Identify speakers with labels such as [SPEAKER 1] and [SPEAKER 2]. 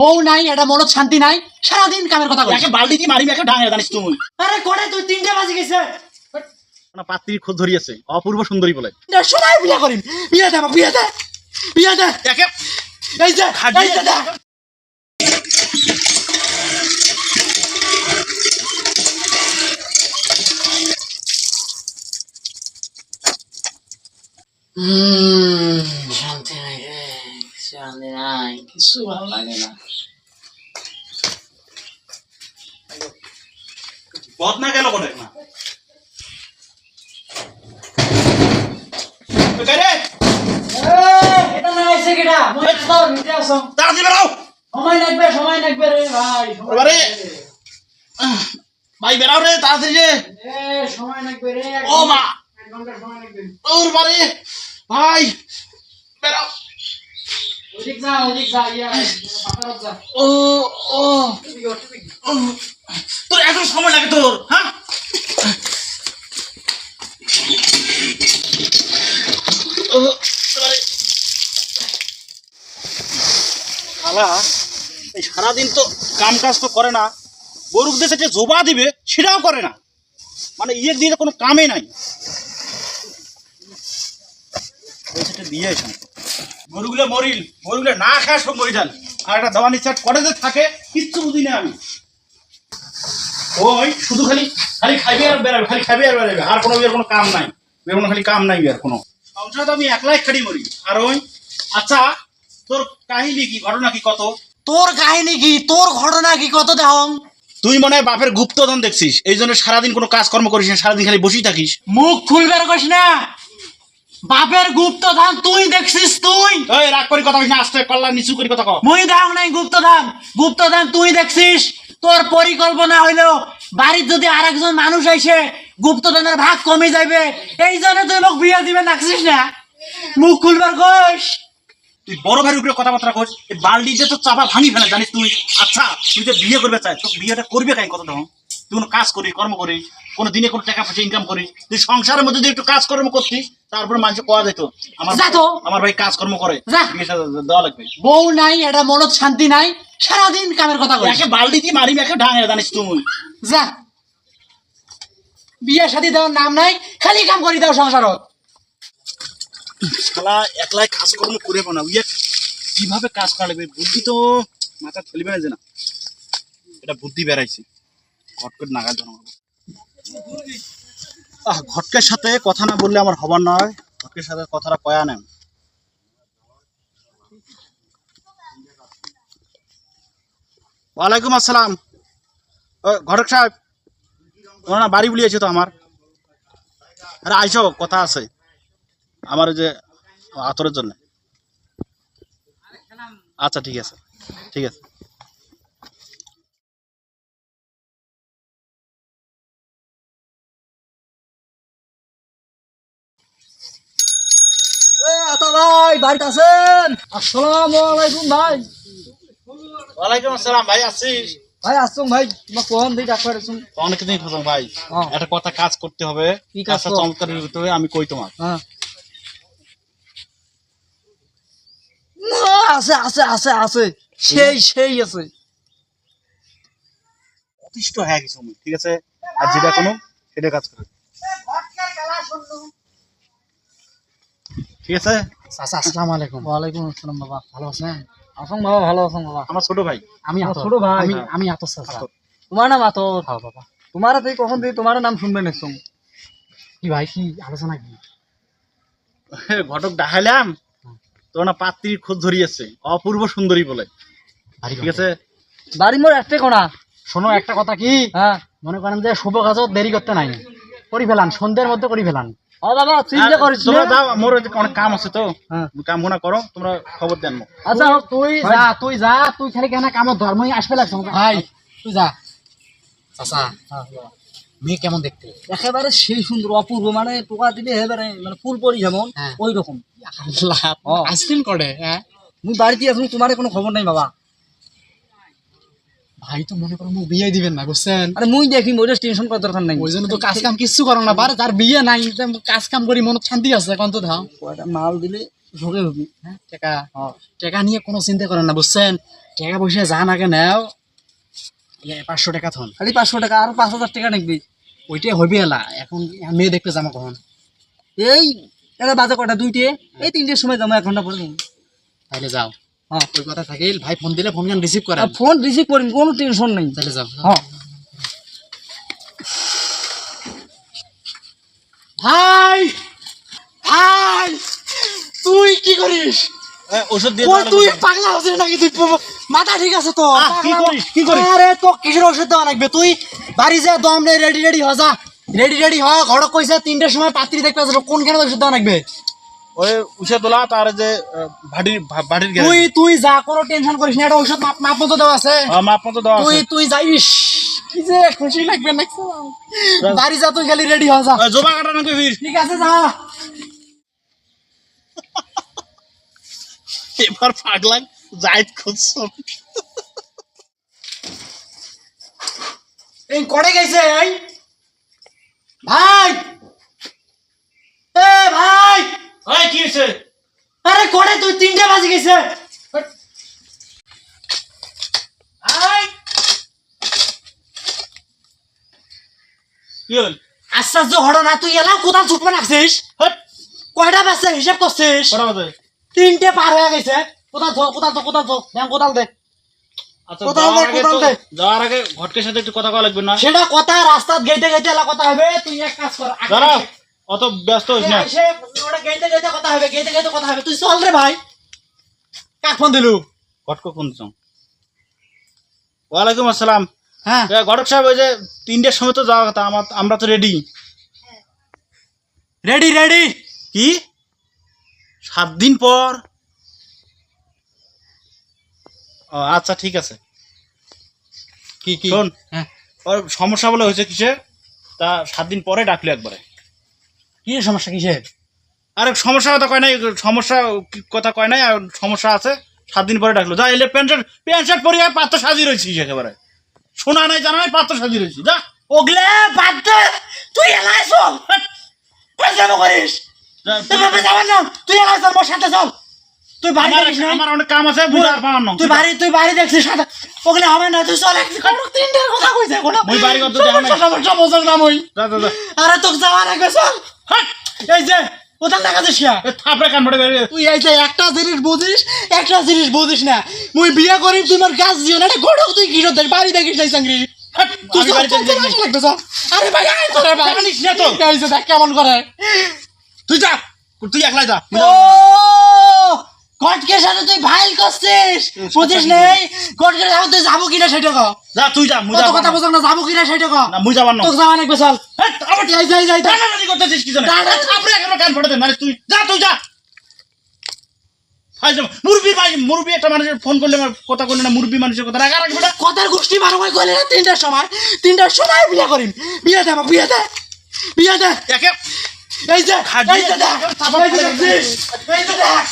[SPEAKER 1] বউ নাই এটা মনত শান্তি নাই সারাদিন কামের কথা
[SPEAKER 2] একে বালতি দিয়ে মারিম একে ডাঙে জানিস তুই।
[SPEAKER 1] আরে কোনে তুই? তিনটা বাজে গেছে।
[SPEAKER 2] না খোঁজ ধরিয়েছে অপূর্ব সুন্দরী বলে।
[SPEAKER 1] না সময় বিয়া করিম বিয়া দে বিয়া দে। বিয়া দে।
[SPEAKER 2] একে
[SPEAKER 1] এই যে এই শান্তি নাই রে শান্তি নাই কিছু ভালো লাগে না
[SPEAKER 2] বদনা গেল কোনে না রে
[SPEAKER 1] এটা না এসে কেডা মই তো নিতে আসো
[SPEAKER 2] তাড়াতাড়ি বেরাও
[SPEAKER 1] সময় লাগবে সময় লাগবে রে ভাই
[SPEAKER 2] বেরাও রে তাড়াতাড়ি রে
[SPEAKER 1] সময় লাগবে রে
[SPEAKER 2] ও মা।
[SPEAKER 1] ঘণ্টা সময় লাগবে।
[SPEAKER 2] ওর বাড়ি। ভাই বেরাও।
[SPEAKER 1] ওদিক যা ওদিক যা ইয়া পাতারত যা।
[SPEAKER 2] ও ও।
[SPEAKER 1] ঠিক আছে ঠিক
[SPEAKER 2] ও, তোর এত সময় লাগে তোর হ্যাঁ? সারাদিন তো কাম কাজ তো করে না। দেশে যে জোবা দিবে, সেটাও করে না। মানে ইয়ে দিয়ে কোনো কামে নাই। গরুগুলো মরিল, গরুগুলো না খায় সব মরি যান আর একটা দেওয়ানি চাট করে যে থাকে, কিচ্ছু বুঝি না আমি। ওই শুধু খালি খালি খাইবে আর বেড়াবে খালি খাইবে আর বেড়াবে। আর কোনো বিয়ের কোনো কাম নাই। বিয়ের কোনো খালি কাম নাই বিয়ের কোনো। সংসার তো আমি একলাই খালি মরি। আর ওই আচ্ছা তোর কাহিনী কি ঘটনা কি কত?
[SPEAKER 1] তোর কাহিনী কি তোর ঘটনা কি কত দেহং?
[SPEAKER 2] তুই মনে হয় বাপের গুপ্তধন দেখছিস এই জন্য সারাদিন কোনো কাজকর্ম করিস না সারাদিন খালি বসেই থাকিস।
[SPEAKER 1] মুখ খুলবার কইস না। বাপের গুপ্তধন তুই দেখছিস তুই।
[SPEAKER 2] ওই রাগ করি কথা বলিস না আস্তে কল্লা নিচু করি কথা কও।
[SPEAKER 1] মুই দাও নাই গুপ্ত ধান গুপ্ত ধান তুই দেখছিস। তোর পরিকল্পনা হইল বাড়ির যদি আরেকজন মানুষ আইসে গুপ্তধনের ভাগ কমে যাবে এই জন্য তুই মোক বিয়ে দিবে, নাকছিস না? মুখ খুলবার কোষ
[SPEAKER 2] তুই বড় ভাইয়ের উপরে কথাবার্তা কোষ এই যে তো চাপা ভাঙি ফেলে, জানিস তুই? আচ্ছা তুই যে বিয়ে করবে চাই তোর বিয়েটা করবে কাই কত তখন তুই কোনো কাজ করিস কর্ম করিস কোনো দিনে কোনো টাকা পয়সা ইনকাম করিস তুই সংসারের মধ্যে যদি একটু কাজকর্ম করতিস তারপরে মানুষ কোয়া যেত। আমার
[SPEAKER 1] যা তো।
[SPEAKER 2] আমার ভাই কাজকর্ম করে
[SPEAKER 1] যা।
[SPEAKER 2] বিয়ে শাদী দেওয়া লাগবে।
[SPEAKER 1] বউ নাই এটা মনত শান্তি নাই সারাদিন কামের কথা কইস।
[SPEAKER 2] একে বালডি দিয়ে মারিম একে ডাঙে জানিস তুই।
[SPEAKER 1] যা। বিয়ে শাদি দেওয়ার নাম নাই খালি কাম করি দাও সংসারত।
[SPEAKER 2] শালা একলাই কাজকর্ম করে না উইয়ে কীভাবে কাজ করা লাগবে? বুদ্ধি তো মাথা ফেলবে না যে না। এটা বুদ্ধি বেড়াইছে। ঘট করে নাগাল ধরা ঘটকের সাথে কথা না বললে আমার হবার নয়। ঘটকের সাথে কথাটা কয়া নেন। ওয়ালাইকুম আসসালাম। ঘটক সাহেব না বাড়ি বুলিয়েছে তো আমার। আরে, আইসো, কথা আছে। আমার যে আতরের জন্য। আচ্ছা ঠিক আছে ঠিক আছে।
[SPEAKER 3] ভাই বাড়িতে আছেন? আসসালামু আলাইকুম ভাই।
[SPEAKER 2] ওয়ালাইকুম আসসালাম ভাই আছিস
[SPEAKER 3] ভাই আসুন ভাই তোমার কোন দিক ডাক্তার আসুন
[SPEAKER 2] অনেক দিন খোঁজ ভাই।
[SPEAKER 3] হ্যাঁ।
[SPEAKER 2] একটা কথা কাজ করতে হবে।
[SPEAKER 3] কি কাজ?
[SPEAKER 2] চমৎকার করতে হবে আমি কই তোমার?
[SPEAKER 3] হ্যাঁ। না, আছে আছে আছে আছে। সেই সেই আছে।
[SPEAKER 2] অতিষ্ঠ হয়ে গেছে আমি ঠিক আছে? আর যেটা কোনো সেটা কাজ করে। ঠিক আছে?
[SPEAKER 1] চাচা আসসালামু আলাইকুম।
[SPEAKER 3] ওয়ালাইকুম আসসালাম বাবা। ভালো আছেন? আসুন বাবা ভালো আছেন বাবা।
[SPEAKER 2] আমার ছোট ভাই।
[SPEAKER 1] আমি
[SPEAKER 3] ছোট ভাই।
[SPEAKER 1] আমি আমি আতর
[SPEAKER 3] তোমার নাম আতো
[SPEAKER 1] হ্যাঁ বাবা।
[SPEAKER 3] তোমার থেকে কখন থেকে তোমার নাম শুনবেন একদম
[SPEAKER 1] কি ভাই কি আলোচনা কি?
[SPEAKER 2] ঘটক দেখাইলাম। তোর না পাত্রীর খোঁজ ধরিয়েছে অপূর্ব সুন্দরী বলে। ঠিক আছে?
[SPEAKER 3] বাড়ি মোর একটা কোনা।
[SPEAKER 1] শোনো একটা কথা কি?
[SPEAKER 3] হ্যাঁ।
[SPEAKER 1] মনে করেন যে শুভ কাজও দেরি করতে নাই। করি ফেলান সন্ধ্যের মধ্যে করি ফেলান।
[SPEAKER 3] ও বাবা চিন্তা করিস
[SPEAKER 2] তোমরা যাও মোর অনেক কাম আছে তো।
[SPEAKER 3] হ্যাঁ।
[SPEAKER 2] কাম হোনা করো তোমরা খবর দেন
[SPEAKER 3] আচ্ছা
[SPEAKER 1] তুই যা তুই যা তুই খালি কেন কামত ধর্মই আসবে লাগছে ভাই তুই যা। চাচা মেয়ে কেমন দেখতে?
[SPEAKER 3] একেবারে সেই সুন্দর অপূর্ব মানে পোকা দিলে এবারে মানে ফুল পরি যেমন
[SPEAKER 1] হ্যাঁ।
[SPEAKER 3] ওই রকম।
[SPEAKER 1] আইসক্রিম করে হ্যাঁ?
[SPEAKER 3] মুই বাড়িতে আসুন তোমার কোনো খবর নাই বাবা।
[SPEAKER 1] ভাই তো মনে করো মুখ বিয়ে দিবেন না বুঝছেন?
[SPEAKER 3] আরে মুই দেখি ওই টেনশন করার দরকার নাই।
[SPEAKER 1] ওই জন্য তো কাজ কাম কিচ্ছু করো না বারে তার বিয়ে নাই কাজ কাম করি মনত শান্তি আছে এখন তো ধাও।
[SPEAKER 3] মাল দিলে ঝোঁকে হবি
[SPEAKER 1] হ্যাঁ টাকা। টাকা নিয়ে কোনো চিন্তা করেন না বুঝছেন? টাকা পয়সা যা নাকে নেও। পাঁচশো টাকা থন।
[SPEAKER 3] খালি পাঁচশো টাকা আর পাঁচ হাজার টাকা নাকবি।
[SPEAKER 1] ওইটাই হইবে এলা এখন মেয়ে দেখতে যাব কখন।
[SPEAKER 3] এই এটা বাজে কটা দুইটে? এই তিনটের সময় যাব এক ঘণ্টা পরে।
[SPEAKER 1] তাহলে যাও।
[SPEAKER 3] হ্যাঁ
[SPEAKER 1] ওই কথা থাকিল ভাই ফোন দিলে ফোন কেন রিসিভ
[SPEAKER 3] ফোন রিসিভ করিন কোনো টেনশন নেই।
[SPEAKER 1] তাহলে যাও।
[SPEAKER 3] হ্যাঁ।
[SPEAKER 1] ভাই! ভাই! তুই কি করিস?
[SPEAKER 2] ওষুধ দিয়ে
[SPEAKER 1] তুই পাগলা হচ্ছিস নাকি? তুই মাথা ঠিক আছে তো?
[SPEAKER 2] কি করিস, কি করিস?
[SPEAKER 1] আরে তো কিসের ওষুধ দেওয়া লাগবে? তুই বাড়ি যা দম রে রেডি রেডি হ যা রেডি রেডি হ ঘর কইছে তিনটের সময় পাত্রী দেখতে আসবে। কোনখানে ওষুধ দেওয়া লাগবে?
[SPEAKER 2] ওই উষে তার যে ভাটির ভাটির
[SPEAKER 1] তুই তুই যা কোনো টেনশন করিস না এটা ওষুধ মাপ মাপ মতো দেওয়া আছে।
[SPEAKER 2] মাপ মতো দেওয়া
[SPEAKER 1] তুই তুই যাইস। কি যে খুশি লাগবে না বাড়ি যা তুই খালি রেডি হ যা।
[SPEAKER 2] জোবা কাটা নাকি ফির?
[SPEAKER 1] ঠিক আছে যা।
[SPEAKER 2] এবার পাগলা যাইত খুঁজছো।
[SPEAKER 1] এই করে গেছে এই। ভাই এ ভাই
[SPEAKER 2] ভাই কি হয়েছে
[SPEAKER 1] আরে করে তুই আশ্চর্য ঘটনা তুই এলা কোথাও ছুটবে রাখছিস কয়টা হিসাব করছিস? তিনটে পার হয়ে গেছে। কোথাও ধো কোথাও তো কোথাও তো দেখ কোথাও দে।
[SPEAKER 2] আচ্ছা
[SPEAKER 1] কোথাও দে, কোথাও দে।
[SPEAKER 2] যাওয়ার আগে ঘটকের সাথে একটু কথা কওয়া লাগবে না।
[SPEAKER 1] সেটা কথা রাস্তাত গেইতে গেইতে এলা কথা হবে তুই এক কাজ কর
[SPEAKER 2] অত ব্যস্ত হইস না।
[SPEAKER 1] এসে ওটা গেইতে গেইতে কথা হবে গেইতে গেইতে কথা হবে। তুই চল রে ভাই। কাক ফোন দিলু
[SPEAKER 2] ঘটক দিচ্ছ ওয়ালাইকুম আসসালাম।
[SPEAKER 1] হ্যাঁ।
[SPEAKER 2] ঘটক সাহেব ওই যে তিনটের সময় তো যাওয়ার কথা আমার আমরা তো রেডি
[SPEAKER 1] রেডি রেডি
[SPEAKER 2] কি? সাত দিন পর। ও আচ্ছা ঠিক আছে।
[SPEAKER 1] কি কি?
[SPEAKER 2] শোন।
[SPEAKER 1] হ্যাঁ।
[SPEAKER 2] ওর সমস্যা বলে হয়েছে কিসে তা সাত দিন পরে ডাকলো একবারে।
[SPEAKER 1] কি সমস্যা কিসের?
[SPEAKER 2] আরে সমস্যা কথা কয় নাই সমস্যা কথা কয় নাই আর সমস্যা আছে সাত দিন পরে ডাকলো। যা এলে প্যান্ট শার্ট প্যান্ট শার্ট পরে আর পাত্র সাজিয়ে রয়েছিস একেবারে। শোনা নাই জানা নাই পাত্র সাজিয়ে রয়েছি যা।
[SPEAKER 1] ওগলে বাদ তুই এলাই চল। তুই যাব করিস? তুই এলাই চল মোর সাথে চল। তুই বাড়ি
[SPEAKER 2] আমার
[SPEAKER 1] দেখিস না।
[SPEAKER 2] আমার অনেক কাম আছে বুঝা পাওয়ার না
[SPEAKER 1] তুই বাড়ি তুই বাড়ি দেখছিস সাথে ওগলে হবে না তুই চল কারণ তিনটার কথা কইছে কোন
[SPEAKER 2] মুই বাড়ি কত দেখা নাই।
[SPEAKER 1] সমস্যা বোঝাক না মই।
[SPEAKER 2] যা যা যা।
[SPEAKER 1] আরে তোকে যাওয়ার আগে চল। হাট এই যে কোথাও দেখা যাস না
[SPEAKER 2] থাপড়া কান বেরিয়ে
[SPEAKER 1] তুই এই যে একটা জিনিস বুঝিস একটা জিনিস বুঝিস না। মুই বিয়া করি তুই মোর কাজ দিও না গড়ক তুই কিরো দেখ বাড়ি দেখিস নাই চাংরি তুই
[SPEAKER 2] আমি
[SPEAKER 1] চল,
[SPEAKER 2] বাড়িতে
[SPEAKER 1] লাগতো। আরে ভাই আয় তোরা ভাই
[SPEAKER 2] জানিস না তো।
[SPEAKER 1] এই যে দেখ কেমন করে।
[SPEAKER 2] তুই যা। তুই একলাই যা।
[SPEAKER 1] ও কটকের সাথে তুই ভাইল করছিস? বুঝিস নেই? কটকের সাথে তুই যাব কিনা সেটা কো
[SPEAKER 2] যা তুই যা যা
[SPEAKER 1] কথা বোঝাক না যাব কিনা সেটা কো
[SPEAKER 2] না মুই যাবার না।
[SPEAKER 1] তোকে যাওয়া লাগবে চল।
[SPEAKER 2] আবার
[SPEAKER 1] যাই যাই যাই যাই।
[SPEAKER 2] টানাটানি করতেছিস কি জানে
[SPEAKER 1] টানা-
[SPEAKER 2] থাপড়ে একেবারে কান ফাটে দে মানে তুই যা তুই যা। মুরবি ভাই মুরবি একটা মানুষের ফোন করলে কথা করলে না মুরবি মানুষের কথা রাখা রাখবে না
[SPEAKER 1] কথার গোষ্ঠী মারামারি করলে না তিনটার সময় তিনটার সময় বিয়ে করিম। বিয়ে দে বিয়ে দে। বিয়ে দে।
[SPEAKER 2] একে
[SPEAKER 1] এই যে এই যে দেখ? এই যে দেখ